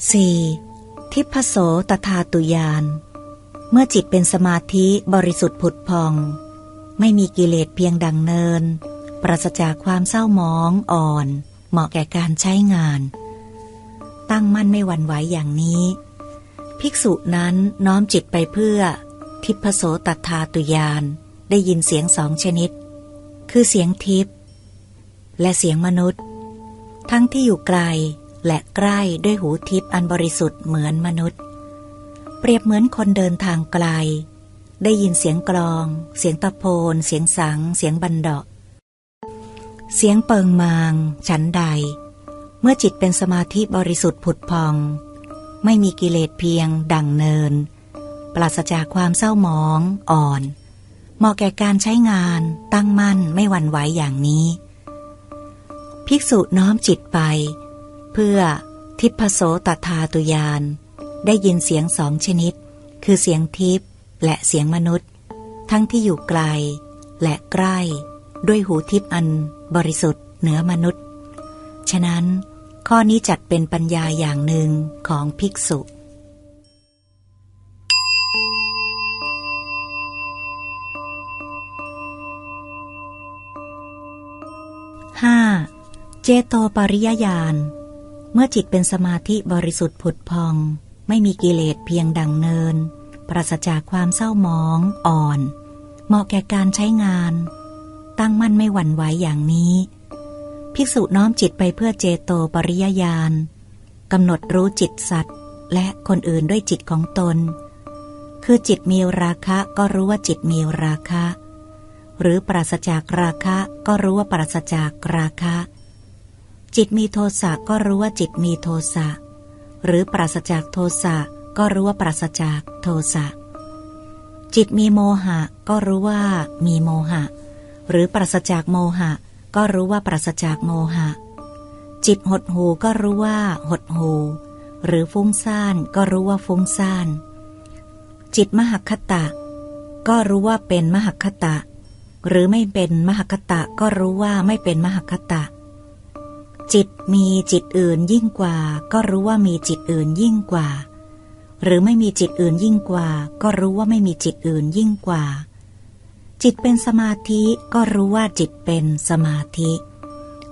4. ทิพโสตถาตุยาน เมื่อจิตเป็นสมาธิบริสุทธิ์ผุดพอง ไม่มีกิเลสเพียงดังเนิน ปราศจากความเศร้าหมองอ่อน เหมาะแก่การใช้งาน ตั้งมั่นไม่หวั่นไหวอย่างนี้ ภิกษุนั้นน้อมจิตไปเพื่อ ทิพโสตถาตุยานได้ยินเสียงสองชนิด คือเสียงทิพและเสียงมนุษย์ ทั้งที่อยู่ไกล และใกล้ด้วยหูทิพย์อันบริสุทธิ์เหมือนมนุษย์ เปรียบเหมือนคนเดินทางไกล ได้ยินเสียงกลอง เสียงตะโพน เสียงสัง เสียงบันดาะเสียงเปิงมาง ฉันใด เมื่อจิตเป็นสมาธิบริสุทธิ์ผุดพอง ไม่มีกิเลสเพียง ดังเนิน ปราศจากความเศร้าหมองอ่อนเหมาะแก่การใช้งานตั้งมั่นไม่หวั่นไหวอย่างนี้ ภิกษุน้อมจิตไป เพื่อทิพโสตถาตุยาน ได้ยินเสียงสองชนิด คือเสียงทิพและเสียงมนุษย์ ทั้งที่อยู่ไกล และใกล้ ด้วยหูทิพอันบริสุทธิ์เหนือมนุษย์ ฉะนั้นข้อนี้จัดเป็นปัญญาอย่างหนึ่งของภิกษุห้าเจโตปริยญาณ เมื่อจิตเป็นสมาธิบริสุทธิ์ผุดพอง ไม่มีกิเลสเพียงดังเนิน ปราศจากความเศร้าหมองอ่อน เหมาะแก่การใช้งาน ตั้งมั่นไม่หวั่นไหวอย่างนี้ ภิกษุน้อมจิตไปเพื่อเจโตปริยญาณกำหนดรู้จิตสัตว์ และคนอื่นด้วยจิตของตน คือจิตมีราคะก็รู้ว่าจิตมีราคะ หรือปราศจากราคะก็รู้ว่าปราศจากราคะ จิตมีโทสะก็รู้ว่าจิตมีโทสะ หรือปราศจากโทสะก็รู้ว่าปราศจากโทสะ จิตมีโมหะ ก็รู้ว่ามีโมหะ หรือปราศจากโมหะ ก็รู้ว่าปราศจากโมหะ จิตหดหูก็รู้ว่าหดหู หรือฟุ้งซ่านก็รู้ว่าฟุ้งซ่าน จิตมหคตะ ก็รู้ว่าเป็นมหคตะ หรือไม่เป็นมหคตะก็รู้ว่าไม่เป็นมหคตะ จิตมีจิตอื่นยิ่งกว่า ก็รู้ว่ามีจิตอื่นยิ่งกว่า หรือไม่มีจิตอื่นยิ่งกว่า ก็รู้ว่าไม่มีจิตอื่นยิ่งกว่า จิตเป็นสมาธิก็รู้ว่าจิตเป็นสมาธิ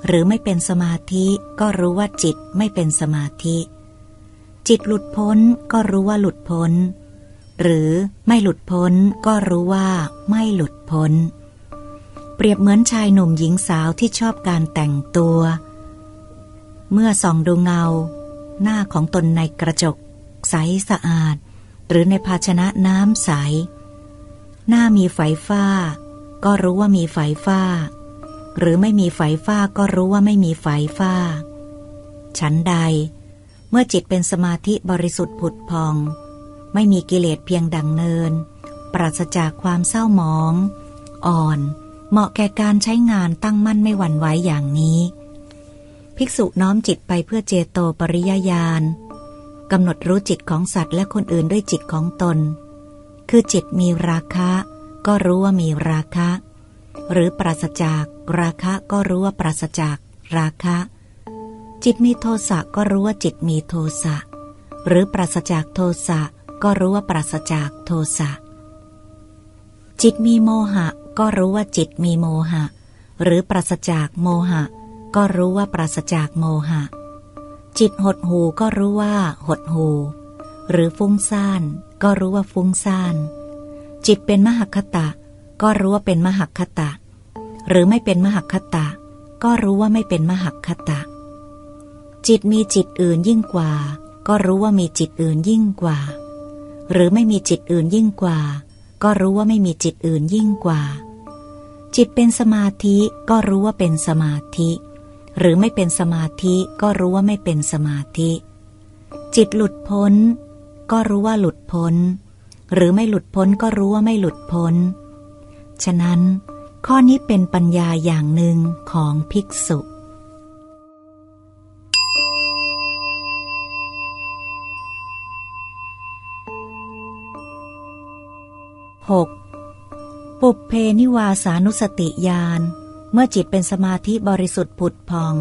หรือไม่เป็นสมาธิก็รู้ว่าจิตไม่เป็นสมาธิ จิตหลุดพ้นก็รู้ว่าหลุดพ้น หรือไม่หลุดพ้นก็รู้ว่าไม่หลุดพ้น เปรียบเหมือนชายหนุ่มหญิงสาวที่ชอบการแต่งตัว เมื่อส่องดูเงา หน้าของตนในกระจก ใสสะอาด หรือในภาชนะน้ำใส หน้ามีไฝฟ้า ก็รู้ว่ามีไฝฟ้า หรือไม่มีไฝฟ้าก็รู้ว่าไม่มีไฝฟ้า ฉันใด เมื่อจิตเป็นสมาธิบริสุทธิ์ผุดพอง ไม่มีกิเลสเพียงดังเนิน ปราศจากความเศร้าหมอง อ่อน เหมาะแก่การใช้งานตั้งมั่นไม่หวั่นไหวอย่างนี้ ภิกษุน้อมจิตไปเพื่อเจโตปริยญาณกำหนดรู้จิตของสัตว์และคนอื่นด้วยจิตของตน คือจิตมีราคะ ก็รู้ว่ามีราคะ หรือปราศจากราคะก็รู้ว่าปราศจากราคะ จิตมีโทสะก็รู้ว่าจิตมีโทสะ หรือปราศจากโทสะก็รู้ว่าปราศจากโทสะ จิตมีโมหะ ก็รู้ว่าจิตมีโมหะ หรือปราศจากโมหะ ก็รู้ว่าปราศจากโมหะ จิตหดหูก็รู้ว่าหดหู หรือฟุ้งซ่านก็รู้ว่าฟุ้งซ่าน จิตเป็นมหคตะ ก็รู้ว่าเป็นมหคตะ หรือไม่เป็นมหคตะ ก็รู้ว่าไม่เป็นมหคตะ จิตมีจิตอื่นยิ่งกว่า ก็รู้ว่ามีจิตอื่นยิ่งกว่า หรือไม่มีจิตอื่นยิ่งกว่า ก็รู้ว่าไม่มีจิตอื่นยิ่งกว่า จิตเป็นสมาธิก็รู้ว่าเป็นสมาธิ หรือไม่เป็นสมาธิก็รู้ว่าไม่เป็นสมาธิ จิตหลุดพ้น ก็รู้ว่าหลุดพ้น หรือไม่หลุดพ้นก็รู้ว่าไม่หลุดพ้น ฉะนั้น ข้อนี้เป็นปัญญาอย่างหนึ่งของภิกษุหกปุเพนิวาสานุสติญาณ เมื่อจิตเป็นสมาธิบริสุทธิ์ผุดพอง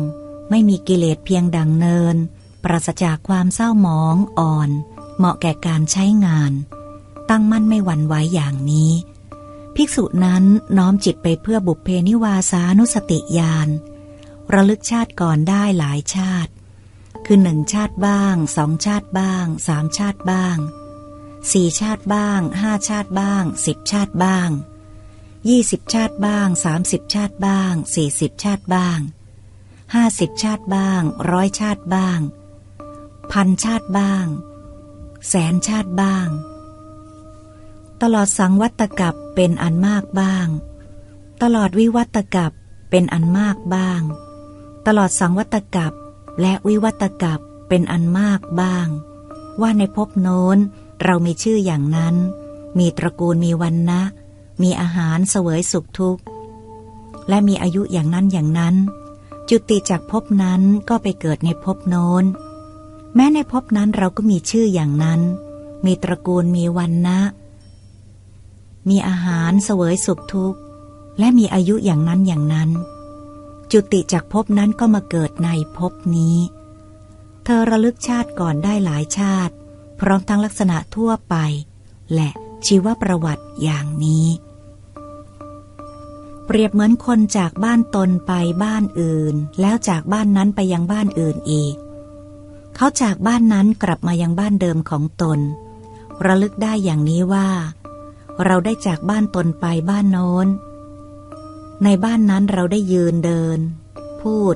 ไม่มีกิเลสเพียงดังเนิน ปราศจากความเศร้าหมองอ่อน เหมาะแก่การใช้งาน ตั้งมั่นไม่หวั่นไหวอย่างนี้ ภิกษุนั้นน้อมจิตไปเพื่อบุพเพนิวาสานุสติญาณระลึกชาติก่อนได้หลายชาติ คือหนึ่งชาติบ้างสองชาติบ้างสามชาติบ้างสี่ชาติบ้างห้าชาติบ้างสิบชาติบ้าง ยี่สิบชาติบ้างสามสิบชาติบ้างสี่สิบชาติบ้างห้าสิบชาติบ้างร้อยชาติบ้าง พันชาติบ้าง แสนชาติบ้าง ตลอดสังวัตกับเป็นอันมากบ้าง ตลอดวิวัตกับเป็นอันมากบ้าง ตลอดสังวัตกับและวิวัตกับเป็นอันมากบ้าง ว่าในภพโน้นเรามีชื่ออย่างนั้น มีตระกูลมีวันนะ มีอาหารเสวยสุขทุกข์ และมีอายุอย่างนั้นอย่างนั้น จุติจากภพนั้นก็ไปเกิดในภพโน้น แม้ในภพนั้นเราก็มีชื่ออย่างนั้น มีตระกูลมีวันนะ มีอาหารเสวยสุขทุกข์ และมีอายุอย่างนั้นอย่างนั้น จุติจากภพนั้นก็มาเกิดในภพนี้ เธอระลึกชาติก่อนได้หลายชาติ พร้อมทั้งลักษณะทั่วไป และชีวประวัติอย่างนี้ เปรียบเหมือนคนจากบ้านตนไปบ้านอื่น แล้วจากบ้านนั้นไปยังบ้านอื่นอีก เขาจากบ้านนั้นกลับมายังบ้านเดิมของตน ระลึกได้อย่างนี้ว่า เราได้จากบ้านตนไปบ้านโน้น ในบ้านนั้นเราได้ยืนเดิน พูด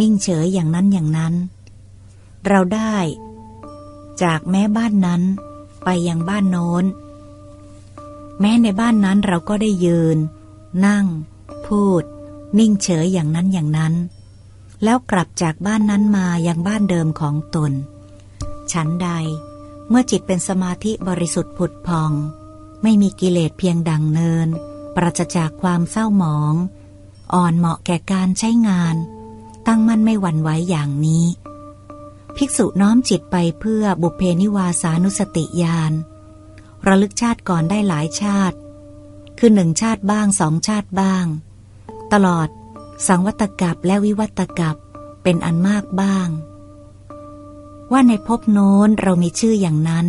นิ่งเฉยอย่างนั้นอย่างนั้น เราได้ จากแม้บ้านนั้น ไปยังบ้านโน้น แม้ในบ้านนั้นเราก็ได้ยืน นั่ง พูด นิ่งเฉยอย่างนั้นอย่างนั้น แล้วกลับจากบ้านนั้นมายังบ้านเดิมของตน ฉันใด เมื่อจิตเป็นสมาธิบริสุทธิ์ผุดพอง ไม่มีกิเลสเพียงดังเนิน ปราศจากความเศร้าหมอง อ่อนเหมาะแก่การใช้งาน ตั้งมั่นไม่หวั่นไหวอย่างนี้ ภิกษุน้อมจิตไปเพื่อบุพเพนิวาสานุสติญาณระลึกชาติก่อนได้หลายชาติ คือหนึ่งชาติบ้างสองชาติบ้าง ตลอด สังวัตกับและวิวัตกับเป็นอันมากบ้าง ว่าในภพโน้นเรามีชื่ออย่างนั้น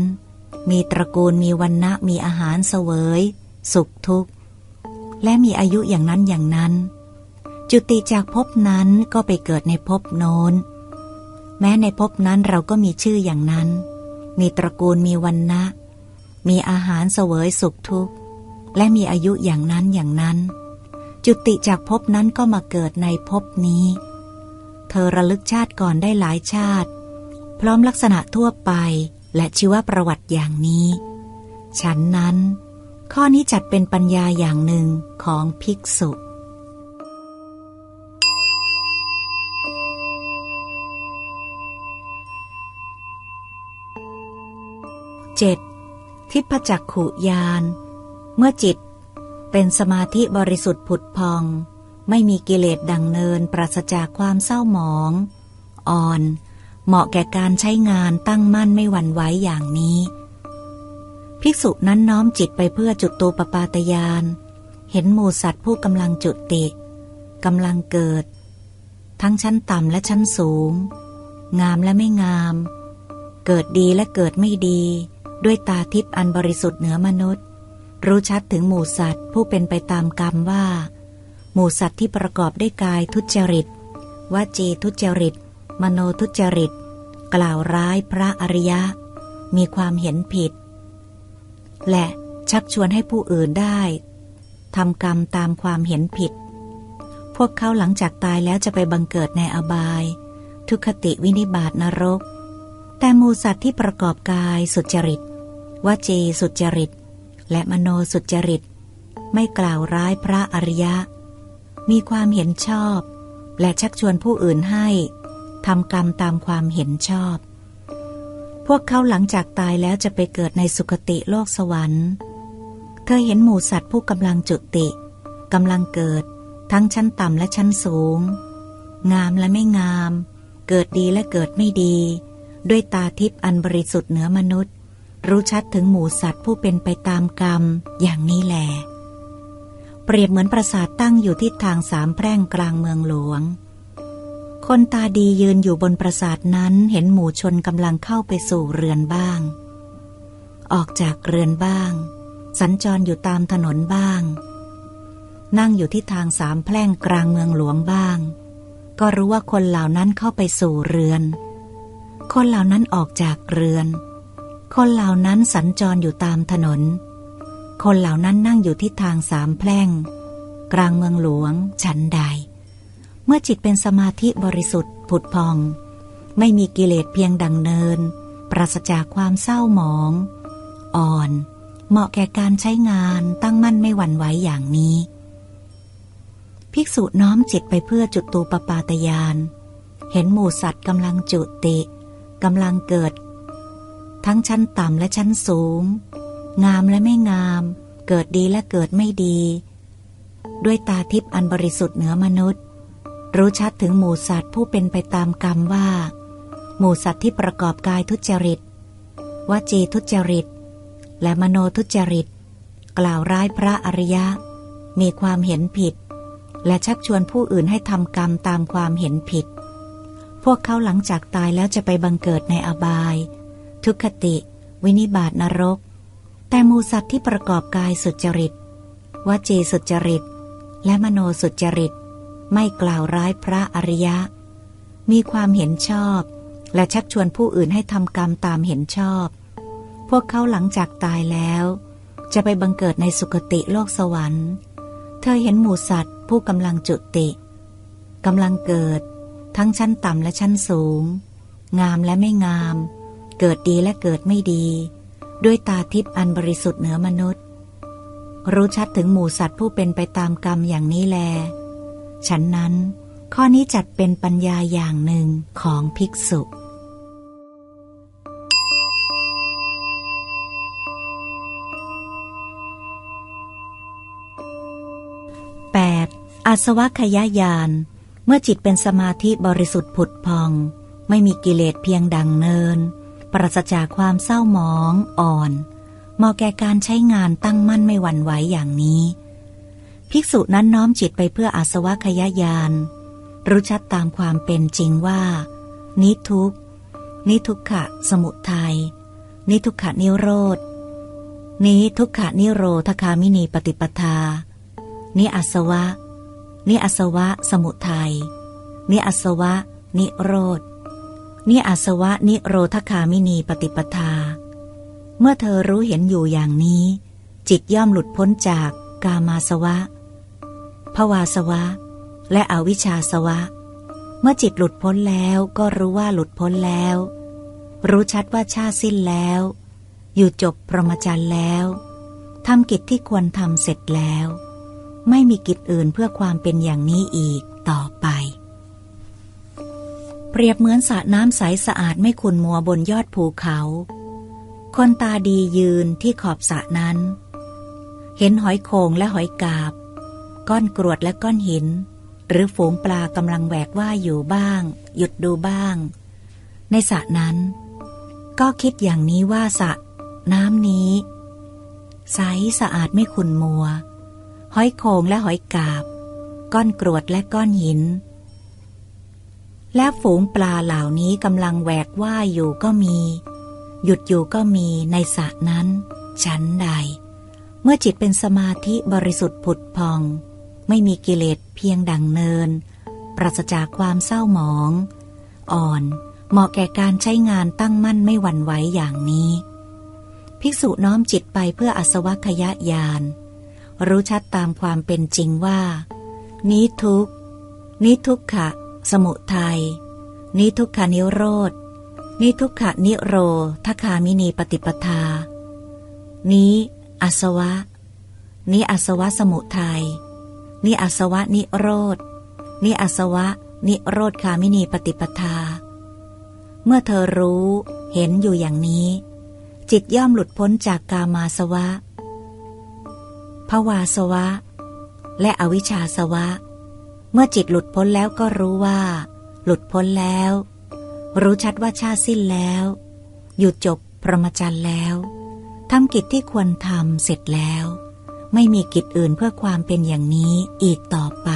มีตระกูลมีวันนะมีอาหารเสวย สุขทุกข์ และมีอายุอย่างนั้นอย่างนั้น จุติจากภพนั้นก็ไปเกิดในภพโน้น แม้ในภพนั้นเราก็มีชื่ออย่างนั้น มีตระกูลมีวันนะมีอาหารเสวยสุขทุกข์ และมีอายุอย่างนั้นอย่างนั้น จุติจากภพนั้นก็มาเกิดในภพนี้ เธอระลึกชาติก่อนได้หลายชาติ พร้อมลักษณะทั่วไปและชีวประวัติอย่างนี้ ฉันนั้น ข้อนี้จัดเป็นปัญญาอย่างหนึ่งของภิกษุ 7. ทิพจักขุยาน เมื่อจิตเป็นสมาธิบริสุทธิ์ผุดพอง ไม่มีกิเลสดังเนิน ปราศจากความเศร้าหมอง อ่อน เหมาะแก่การใช้งานตั้งมั่นไม่หวั่นไหวอย่างนี้ ภิกษุนั้นน้อมจิตไปเพื่อจุดตูปปาตยาน เห็นหมูสัตว์ผู้กำลังจุติกำลังเกิด ทั้งชั้นต่ำและชั้นสูง งามและไม่งาม เกิดดีและเกิดไม่ดี ด้วยตาทิพย์อันบริสุทธิ์เหนือมนุษย์ รู้ชัดถึงหมู่สัตว์ผู้เป็นไปตามกรรมว่า หมู่สัตว์ที่ประกอบด้วยกายทุจริตวจีทุจริต มโนทุจริต กล่าวร้ายพระอริยะ มีความเห็นผิด และชักชวนให้ผู้อื่นได้ทำกรรมตามความเห็นผิด พวกเขาหลังจากตายแล้วจะไปบังเกิดในอบาย ทุคติวินิบาตนรก แต่หมูสัตว์ที่ประกอบกายสุจริตวจีสุจริต และมโนสุจริต ไม่กล่าวร้ายพระอริยะ มีความเห็นชอบ และชักชวนผู้อื่นให้ทำกรรมตามความเห็นชอบ พวกเขาหลังจากตายแล้วจะไปเกิดในสุคติโลกสวรรค์ เธอเห็นหมูสัตว์ผู้กำลังจุติกำลังเกิด ทั้งชั้นต่ำและชั้นสูง งามและไม่งาม เกิดดีและเกิดไม่ดี ด้วยตาทิพย์อันบริสุทธิ์เหนือมนุษย์ รู้ชัดถึงหมูสัตว์ผู้เป็นไปตามกรรม อย่างนี้แหลเปรียบเหมือนปราสาทตั้งอยู่ที่ทางสามแพร่งกลางเมืองหลวง คนตาดียืนอยู่บนปราสาทนั้นเห็นหมู่ชนกำลังเข้าไปสู่เรือนบ้าง ออกจากเรือนบ้าง สัญจรอยู่ตามถนนบ้าง นั่งอยู่ที่ทางสามแพร่งกลางเมืองหลวงบ้าง ก็รู้ว่าคนเหล่านั้นเข้าไปสู่เรือน คนเหล่านั้นออกจากเรือน คนเหล่านั้นสัญจรอยู่ตามถนน คนเหล่านั้นนั่งอยู่ที่ทางสามแพร่ง กลางเมืองหลวงชั้นใด เมื่อจิตเป็นสมาธิบริสุทธิ์ผุดพอง ไม่มีกิเลสเพียงดังเนิน ปราศจากความเศร้าหมอง อ่อน เหมาะแก่การใช้งานตั้งมั่นไม่หวั่นไหวอย่างนี้ ภิกษุน้อมจิตไปเพื่อจุดตูปปาตยาน เห็นหมู่สัตว์กำลังจุติกำลังเกิด ทั้งชั้นต่ำและชั้นสูง งามและไม่งาม เกิดดีและเกิดไม่ดี ด้วยตาทิพย์อันบริสุทธิ์เหนือมนุษย์ รู้ชัดถึงหมู่สัตว์ผู้เป็นไปตามกรรมว่า หมู่สัตว์ที่ประกอบกายทุจริตวจีทุจริต และมโนทุจริต กล่าวร้ายพระอริยะ มีความเห็นผิด และชักชวนผู้อื่นให้ทำกรรมตามความเห็นผิด พวกเขาหลังจากตายแล้วจะไปบังเกิดในอบาย ทุกขติ วินิบาตนรก แต่หมูสัตว์ที่ประกอบกายสุจริตวจีสุจริต และมโนสุจริต ไม่กล่าวร้ายพระอริยะ มีความเห็นชอบ และชักชวนผู้อื่นให้ทำกรรมตามเห็นชอบ พวกเขาหลังจากตายแล้ว จะไปบังเกิดในสุคติโลกสวรรค์ เธอเห็นหมูสัตว์ ผู้กำลังจุติกำลังเกิด ทั้งชั้นต่ำและชั้นสูง งามและไม่งาม เกิดดีและเกิดไม่ดี ด้วยตาทิพย์อันบริสุทธิ์เหนือมนุษย์ รู้ชัดถึงหมู่สัตว์ผู้เป็นไปตามกรรมอย่างนี้แล ฉันนั้น ข้อนี้จัดเป็นปัญญาอย่างหนึ่งของภิกษุอาสวะขยายาน เมื่อจิตเป็นสมาธิบริสุทธิ์ผุดพอง ไม่มีกิเลสเพียงดังเนิน ปราศจากความเศร้าหมองอ่อนเหมาะแก่การใช้งานตั้งมั่นไม่หวั่นไหวอย่างนี้ ภิกษุนั้นน้อมจิตไปเพื่ออาสวะขยายาน รู้ชัดตามความเป็นจริงว่า นิทุกนิทุกขะ สมุทัยนิทุกขะนิโรธนิทุกขะนิโรธคามินีปฏิปทา นิอาสวะ นิอาสวะ สมุทัยนิอาสวะ นิโรธ นิอาสวะนิโรธคามินีปฏิปทา เมื่อเธอรู้เห็นอยู่อย่างนี้ จิตย่อมหลุดพ้นจากกามาสวะ ภวาสวะ และอวิชชาสวะ เมื่อจิตหลุดพ้นแล้วก็รู้ว่าหลุดพ้นแล้ว รู้ชัดว่าชาสิ้นแล้ว อยู่จบพรหมจรรย์แล้วทำกิจที่ควรทำเสร็จแล้ว ไม่มีกิจอื่นเพื่อความเป็นอย่างนี้อีกต่อไป เปรียบเหมือนสระน้ำใสสะอาดไม่ขุ่นมัวบนยอดภูเขา คนตาดียืนที่ขอบสระนั้น เห็นหอยโขงและหอยกาบ ก้อนกรวดและก้อนหิน หรือฝูงปลากำลังแหวกว่ายอยู่บ้าง หยุดดูบ้าง ในสระนั้น ก็คิดอย่างนี้ว่าสระน้ำนี้ ใสสะอาดไม่ขุ่นมัว หอยโขงและหอยกาบ ก้อนกรวดและก้อนหิน และฝูงปลาเหล่านี้กำลังแหวกว่ายอยู่ก็มี หยุดอยู่ก็มีในสระนั้น ชั้นใด เมื่อจิตเป็นสมาธิบริสุทธิ์ผุดพอง ไม่มีกิเลสเพียงดังเนิน ปราศจากความเศร้าหมอง อ่อนเหมาะแก่การใช้งานตั้งมั่นไม่หวั่นไหวอย่างนี้ ภิกษุน้อมจิตไปเพื่ออสวัคยญาณรู้ชัดตามความเป็นจริงว่า นี้ทุกนี้ทุกขะ สมุทัยนี้ทุกขานิโรธนี้ทุกขานิโรทคามินีปฏิปทา นี้อาสวะ นี้อาสวะสมุทัย นี้อาสวะนิโรธ นี้อาสวะนิโรธคามินีปฏิปทา เมื่อเธอรู้เห็นอยู่อย่างนี้ จิตย่อมหลุดพ้นจากกามาสวะภวาสวะ และอวิชชาสวะ เมื่อจิตหลุดพ้นแล้วก็รู้ว่า หลุดพ้นแล้ว รู้ชัดว่าชาติสิ้นแล้ว หยุดจบพรหมจรรย์แล้วทำกิจที่ควรทำเสร็จแล้ว ไม่มีกิจอื่นเพื่อความเป็นอย่างนี้อีกต่อไป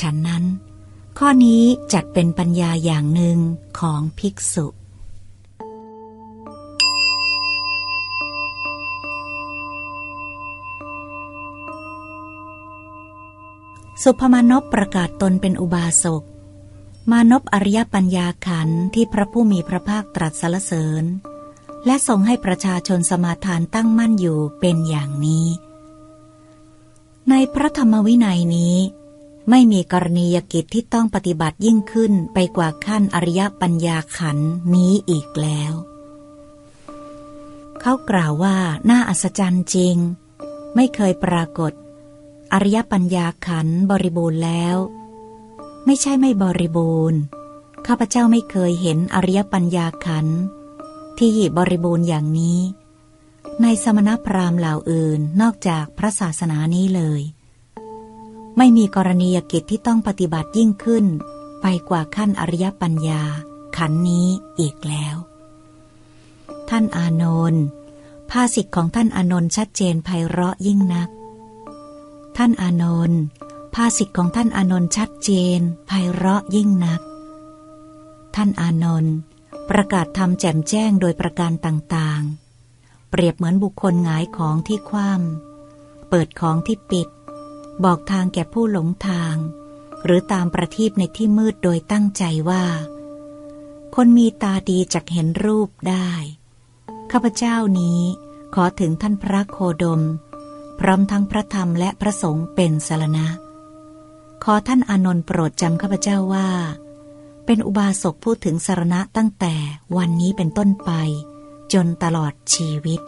ฉันนั้น ข้อนี้จัดเป็นปัญญาอย่างหนึ่งของภิกษุ สุภมานพประกาศตนเป็นอุบาสก มานพอริยปัญญาขันธ์ที่พระผู้มีพระภาคตรัสสรรเสริญ และทรงให้ประชาชนสมาทานตั้งมั่นอยู่เป็นอย่างนี้ ในพระธรรมวินัยนี้ ไม่มีกรณียกิจที่ต้องปฏิบัติยิ่งขึ้นไปกว่าขั้นอริยปัญญาขันธ์นี้อีกแล้ว เขากล่าวว่าน่าอัศจรรย์จริง ไม่เคยปรากฏ อริยปัญญาขันบริบูรณ์แล้ว ไม่ใช่ไม่บริบูรณ์ ข้าพเจ้าไม่เคยเห็นอริยปัญญาขันที่บริบูรณ์อย่างนี้ ในสมณพราหมณ์เหล่าอื่นนอกจากพระศาสนานี้เลย ไม่มีกรณียกิจที่ต้องปฏิบัติยิ่งขึ้น ไปกว่าขั้นอริยปัญญา ขันนี้อีกแล้ว ท่านอานนท์ภาสิทธิ์ของท่านอานนท์ชัดเจนไพเราะยิ่งนัก ท่านอานนท์ภาสิทธิ์ของท่านอานนท์ชัดเจนไพเราะยิ่งนัก ท่านอานนท์ประกาศธรรมแจ่มแจ้งโดยประการต่างๆ เปรียบเหมือนบุคคลหงายของที่คว่ำเปิดของที่ปิด บอกทางแก่ผู้หลงทาง หรือตามประทีปในที่มืดโดยตั้งใจว่า คนมีตาดีจักเห็นรูปได้ ข้าพเจ้านี้ขอถึงท่านพระโคดม พร้อมทั้งพระธรรมและพระสงฆ์เป็นสารณะ ขอท่านอนนท์โปรดจำข้าพเจ้าว่า เป็นอุบาสกพูดถึงสารณะตั้งแต่วันนี้เป็นต้นไป จนตลอดชีวิต